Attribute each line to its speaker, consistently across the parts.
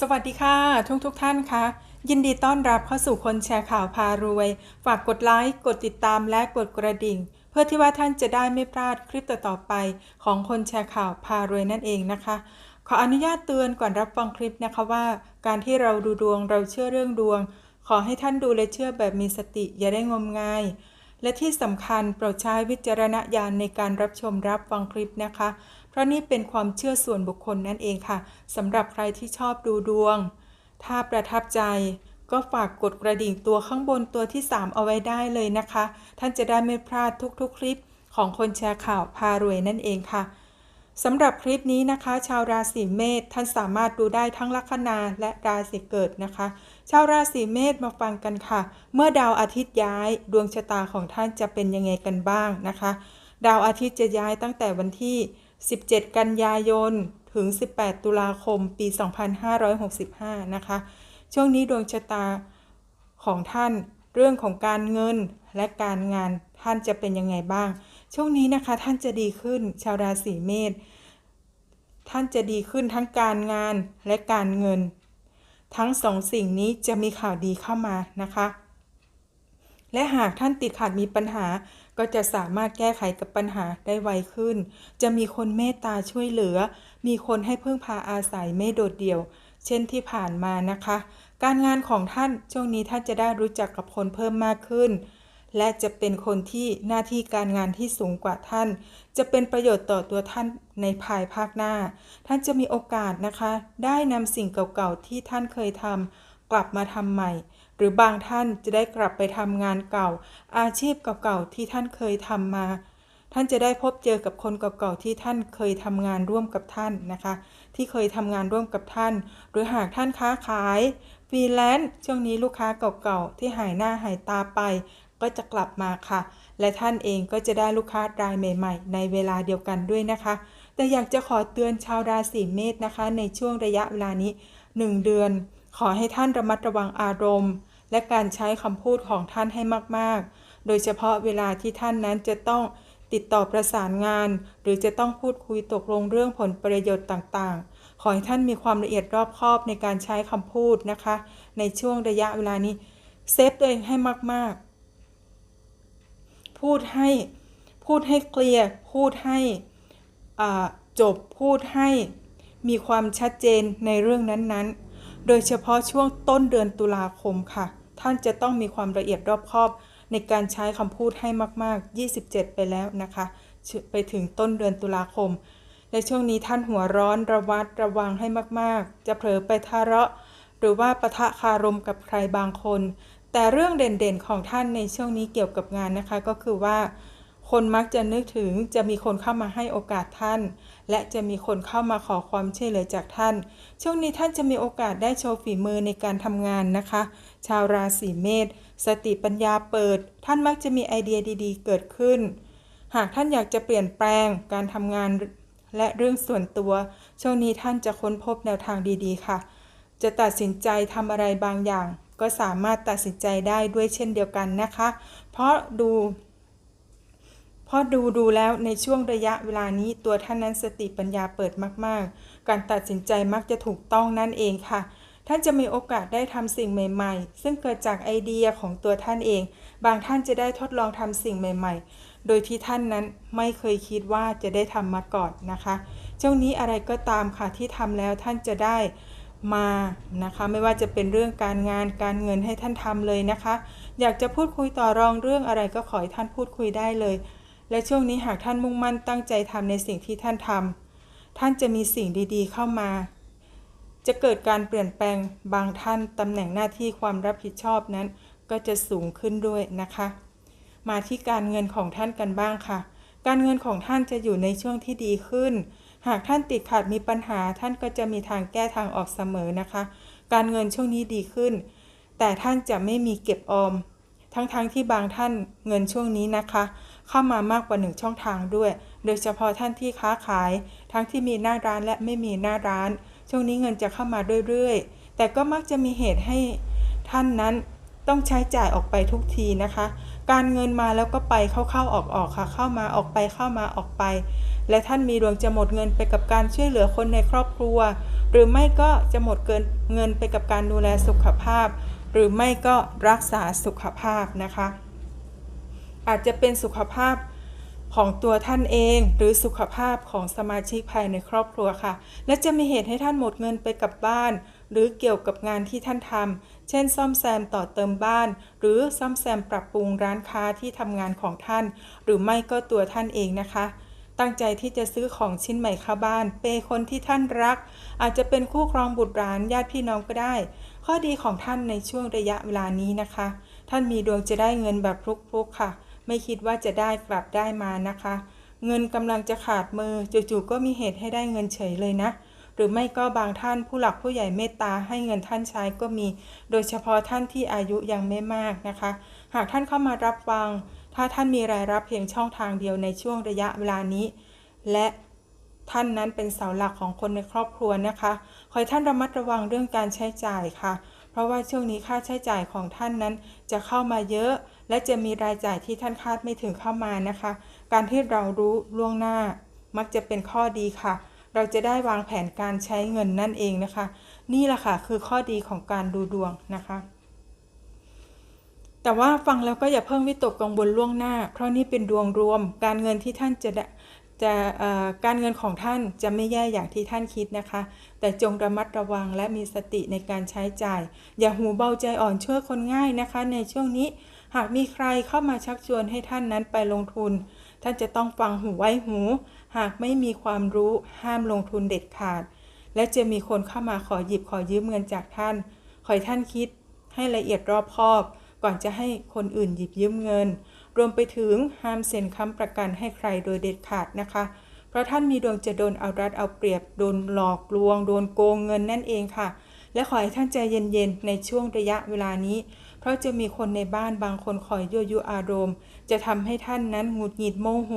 Speaker 1: สวัสดีค่ะ ทุกทุกท่านคะยินดีต้อนรับเข้าสู่คนแชร์ข่าวพารวย ฝากกดไลค์ กดติดตามและกดกระดิ่ง เพื่อที่ว่าท่านจะได้ไม่พลาดคลิปต่อๆไป ของคนแชร์ข่าวพารวยนั่นเองนะคะ ขออนุญาตเตือนก่อนรับฟังคลิปนะคะว่า การที่เราดูดวงเราเชื่อเรื่องดวง ขอให้ท่านดูและเชื่อแบบมีสติอย่าได้งมงายและที่สำคัญโปรดใช้วิจารณญาณในการรับชมรับฟังคลิปนะคะ ราะนี่เป็นความเชื่อส่วนบุคคลนั่นเองค่ะสำหรับใครที่ชอบดูดวง ถ้าประทับใจก็ฝากกดกระดิ่งตัวข้างบนตัวที่ 3 เอาไว้ได้เลยนะคะ ท่านจะได้ไม่พลาดทุกๆ คลิปของคนแชร์ข่าวพารวยนั่นเองค่ะสำหรับคลิปนี้นะคะ ชาวราศีเมษท่านสามารถดูได้ทั้งลัคนาและราศีเกิดนะคะ ชาวราศีเมษมาฟังกันค่ะ เมื่อดาวอาทิตย์ย้ายดวงชะตาของท่านจะเป็นยังไงกันบ้างนะคะ ดาวอาทิตย์จะย้ายตั้งแต่วันที่ 17 กันยายน ถึง 18 ตุลาคม ปี 2565 นะคะ ช่วงนี้ดวงชะตาของท่านเรื่องของการเงินและการงานท่านจะเป็นยังไงบ้าง ช่วงนี้นะคะท่านจะดีขึ้นชาวราศีเมษท่านจะดีขึ้นทั้งการงานและการเงิน ทั้งสองสิ่งนี้จะมีข่าวดีเข้ามานะคะ และหากท่านติดขัดมีปัญหา ก็จะสามารถแก้ไขกับปัญหาได้ไวขึ้น จะมีคนเมตตาช่วยเหลือ มีคนให้พึ่งพาอาศัยไม่โดดเดี่ยว เช่นที่ผ่านมานะคะ การงานของท่านช่วงนี้ท่านจะได้รู้จักกับคนเพิ่มมากขึ้น และจะเป็นคนที่หน้าที่การงานที่สูงกว่าท่าน จะเป็นประโยชน์ต่อตัวท่านในภายภาคหน้า ท่านจะมีโอกาสนะคะ ได้นำสิ่งเก่าๆที่ท่านเคยทำกลับมาทำใหม่ หรือบางท่านจะได้กลับไปทำงานเก่า อาชีพเก่าๆที่ท่านเคยทำมา ท่านจะได้พบเจอกับคนเก่าๆที่ท่านเคยทำงานร่วมกับท่านนะคะ ที่เคยทำงานร่วมกับท่าน หรือหากท่านค้าขายฟรีแลนซ์ช่วงนี้ลูกค้าเก่าๆที่หายหน้าหายตาไป ก็จะกลับมาค่ะ และท่านเองก็จะได้ลูกค้ารายใหม่ ๆ ในเวลาเดียวกันด้วยนะคะ แต่อยากจะขอเตือนชาวราศีเมษนะคะ ในช่วงระยะเวลานี้ 1 เดือน ขอให้ท่านระมัดระวังอารมณ์ และการใช้คำพูดของท่านให้มาก ๆ โดยเฉพาะเวลาที่ท่านนั้นจะต้องติดต่อประสานงาน หรือจะต้องพูดคุยตกลงเรื่องผลประโยชน์ต่างๆ ขอให้ท่านมีความละเอียดรอบคอบในการใช้คำพูดนะคะ ในช่วงระยะเวลานี้เซฟตัวเองให้มาก ๆ พูดให้พูดให้เคลียร์พูดให้จบพูดให้มีความชัดเจนในเรื่องนั้นๆ โดยเฉพาะช่วงต้นเดือนตุลาคมค่ะ ท่านจะต้องมีความละเอียดรอบคอบ ในการใช้คำพูดให้มาก ๆ 27 ไปแล้วนะคะ ไปถึงต้นเดือนตุลาคม ในช่วงนี้ท่านหัวร้อนระวัดระวังให้มาก ๆ จะเผลอไปทะเลาะหรือว่าปะทะคารมกับใครบางคน แต่เรื่องเด่นๆของท่านในช่วงนี้เกี่ยวกับงานนะคะก็คือว่า คนมักจะนึกถึงจะมีคนเข้ามาให้โอกาสท่าน และจะมีคนเข้ามาขอความช่วยเหลือจากท่าน ช่วงนี้ท่านจะมีโอกาสได้โชว์ฝีมือในการทำงานนะคะ ชาวราศีเมษสติปัญญาเปิด ท่านมักจะมีไอเดียดีๆ เกิดขึ้น หากท่านอยากจะเปลี่ยนแปลงการทำงานและเรื่องส่วนตัว ช่วงนี้ท่านจะค้นพบแนวทางดีๆ ค่ะ จะตัดสินใจทำอะไรบางอย่าง ก็สามารถตัดสินใจได้ด้วยเช่นเดียวกันนะคะ เพราะดู พราะดูดูแล้วในช่วงระยะเวลานี้ตัวท่านนั้นสติปัญญาเปิดมากๆ การตัดสินใจมักจะถูกต้องนั่นเองค่ะ ท่านจะมีโอกาสได้ทำสิ่งใหม่ ๆ ซึ่งเกิดจากไอเดียของตัวท่านเอง บางท่านจะได้ทดลองทำสิ่งใหม่ ๆ โดยที่ท่านนั้นไม่เคยคิดว่าจะได้ทำมาก่อนนะคะ ช่วงนี้อะไรก็ตามค่ะที่ทำแล้วท่านจะได้มานะคะไม่ว่าจะเป็นเรื่องการงานการเงินให้ท่านทำเลยนะคะ อยากจะพูดคุยต่อรองเรื่องอะไรก็ขอให้ท่านพูดคุยได้เลย และช่วงนี้หากท่านมุ่งมั่นตั้งใจทำในสิ่งที่ท่านทำท่านจะมีสิ่งดีๆ เข้ามา จะเกิดการเปลี่ยนแปลงบางท่านตำแหน่งหน้าที่ความรับผิดชอบนั้น ก็จะสูงขึ้นด้วยนะคะ มาที่การเงินของท่านกันบ้างค่ะ การเงินของท่านจะอยู่ในช่วงที่ดีขึ้น หากท่านติดขัดมีปัญหาท่านก็จะมีทางแก้ทางออกเสมอนะคะ การเงินช่วงนี้ดีขึ้น แต่ท่านจะไม่มีเก็บออม ทั้งๆทที่บางท่านเงินช่วงนี้นะคะ เข้ามามากกว่าหนึ่งช่องทางด้วย โดยเฉพาะท่านที่ค้าขาย ทั้งที่มีหน้าร้านและไม่มีหน้าร้าน ช่วงนี้เงินจะเข้ามาเรื่อยๆ แต่ก็มักจะมีเหตุให้ท่านนั้นต้องใช้จ่ายออกไปทุกทีนะคะ การเงินมาแล้วก็ไปเข้าๆออกๆค่ะ เข้ามาออกไปเข้ามาออกไป และท่านมีดวงจะหมดเงินไปกับการช่วยเหลือคนในครอบครัว หรือไม่ก็จะหมดเกินเงินไปกับการดูแลสุขภาพ หรือไม่ก็รักษาสุขภาพนะคะ อาจจะเป็นสุขภาพของตัวท่านเอง หรือสุขภาพของสมาชิกภายในครอบครัวค่ะ และจะมีเหตุให้ท่านหมดเงินไปกับบ้าน หรือเกี่ยวกับงานที่ท่านทำเช่น ซ่อมแซมต่อเติมบ้าน หรือซ่อมแซมปรับปรุงร้านค้าที่ทำงานของท่าน หรือไม่ก็ตัวท่านเองนะคะ ตั้งใจที่จะซื้อของชิ้นใหม่เข้าบ้าน เปยคนที่ท่านรัก อาจจะเป็นคู่ครองบุตรหลานญาติพี่น้องก็ได้ ข้อดีของท่านในช่วงระยะเวลานี้นะคะ ท่านมีดวงจะได้เงินแบบพลุกๆค่ะ ไม่คิดว่าจะได้กลับได้มานะคะ เงินกำลังจะขาดมือจู่ๆก็มีเหตุให้ได้เงินเฉยเลยนะหรือไม่ก็บางท่านผู้หลักผู้ใหญ่เมตตาให้เงินท่านใช้ก็มี โดยเฉพาะท่านที่อายุยังไม่มากนะคะ หากท่านเข้ามารับฟัง ถ้าท่านมีรายรับเพียงช่องทางเดียวในช่วงระยะเวลานี้ และท่านนั้นเป็นเสาหลักของคนในครอบครัวนะคะ ขอให้ท่านระมัดระวังเรื่องการใช้จ่ายค่ะ เพราะว่าช่วงนี้ค่าใช้จ่ายของท่านนั้นจะเข้ามาเยอะ และจะมีรายจ่ายที่ท่านคาดไม่ถึงเข้ามานะคะ การที่เรารู้ล่วงหน้ามักจะเป็นข้อดีค่ะ เราจะได้วางแผนการใช้เงินนั่นเองนะคะ นี่แหละค่ะคือข้อดีของการดูดวงนะคะ แต่ว่าฟังแล้วก็อย่าเพิ่งวิตกกังวลล่วงหน้า เพราะนี่เป็นดวงรวม การเงินที่ท่านจะจะการเงินของท่านจะไม่แย่อย่างที่ท่านคิดนะคะ แต่จงระมัดระวังและมีสติในการใช้จ่าย อย่าหูเบาใจอ่อนช่วยคนง่ายนะคะ ในช่วงนี้ หากมีใครเข้ามาชักชวนให้ท่านนั้นไปลงทุน ท่านจะต้องฟังหูไว้หู หากไม่มีความรู้ห้ามลงทุนเด็ดขาด และจะมีคนเข้ามาขอหยิบขอยืมเงินจากท่าน ขอให้ท่านคิดให้ละเอียดรอบคอบ ก่อนจะให้คนอื่นหยิบยืมเงิน รวมไปถึงห้ามเซ็นค้ำประกันให้ใครโดยเด็ดขาดนะคะ เพราะท่านมีดวงจะโดนเอารัดเอาเปรียบโดนหลอกลวง โดนโกงเงินนั่นเองค่ะ และขอให้ท่านใจเย็นๆ ในช่วงระยะเวลานี้ เพราะจะมีคนในบ้านบางคนคอยยั่วยุอารมณ์ จะทำให้ท่านนั้นหงุดหงิดโมโห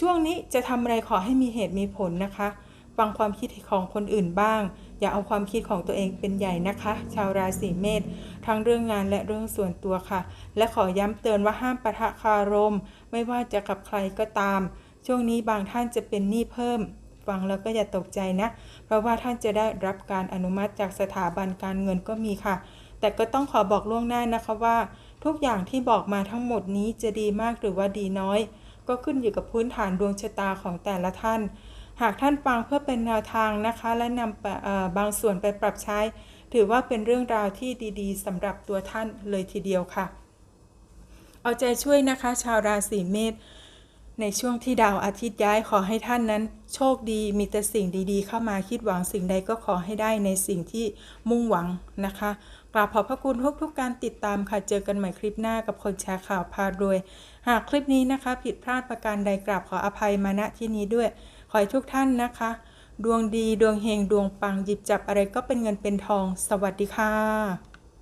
Speaker 1: ช่วงนี้จะทำอะไรขอให้มีเหตุมีผลนะคะ ฟังความคิดของคนอื่นบ้าง อย่าเอาความคิดของตัวเองเป็นใหญ่นะคะ ชาวราศีเมษทั้งเรื่องงานและเรื่องส่วนตัวค่ะ และขอย้ำเตือนว่าห้ามปะทะคารม ไม่ว่าจะกับใครก็ตาม ช่วงนี้บางท่านจะเป็นหนี้เพิ่ม ฟังแล้วก็อย่าตกใจนะ เพราะว่าท่านจะได้รับการอนุมัติจากสถาบันการเงินก็มีค่ะ แต่ก็ต้องขอบอกล่วงหน้านะคะว่า ทุกอย่างที่บอกมาทั้งหมดนี้จะดีมากหรือว่าดีน้อย ก็ขึ้นอยู่กับพื้นฐานดวงชะตาของแต่ละท่าน หากท่านฟังเพื่อเป็นแนวทางนะคะ และนำบางส่วนไปปรับใช้ ถือว่าเป็นเรื่องราวที่ดีๆสำหรับตัวท่านเลยทีเดียวค่ะ เอาใจช่วยนะคะ ชาวราศีเมษ ในช่วงที่ดาวอาทิตย์ย้ายขอให้ท่านนั้น โชคดีมีแต่สิ่งดีๆ เข้ามาคิดหวังสิ่งใดก็ขอให้ได้ในสิ่งที่มุ่งหวังนะคะกราบขอบพระคุณทุกทุกๆการติดตามค่ะเจอกันใหม่คลิปหน้ากับคนแชร์ข่าวพารวย หากคลิปนี้นะคะ ผิดพลาดประการใดกราบขออภัยมาณที่นี้ด้วย ขอให้ทุกท่านนะคะ ดวงดีดวงเฮงดวงปังหยิบจับอะไรก็เป็นเงินเป็นทอง สวัสดีค่ะ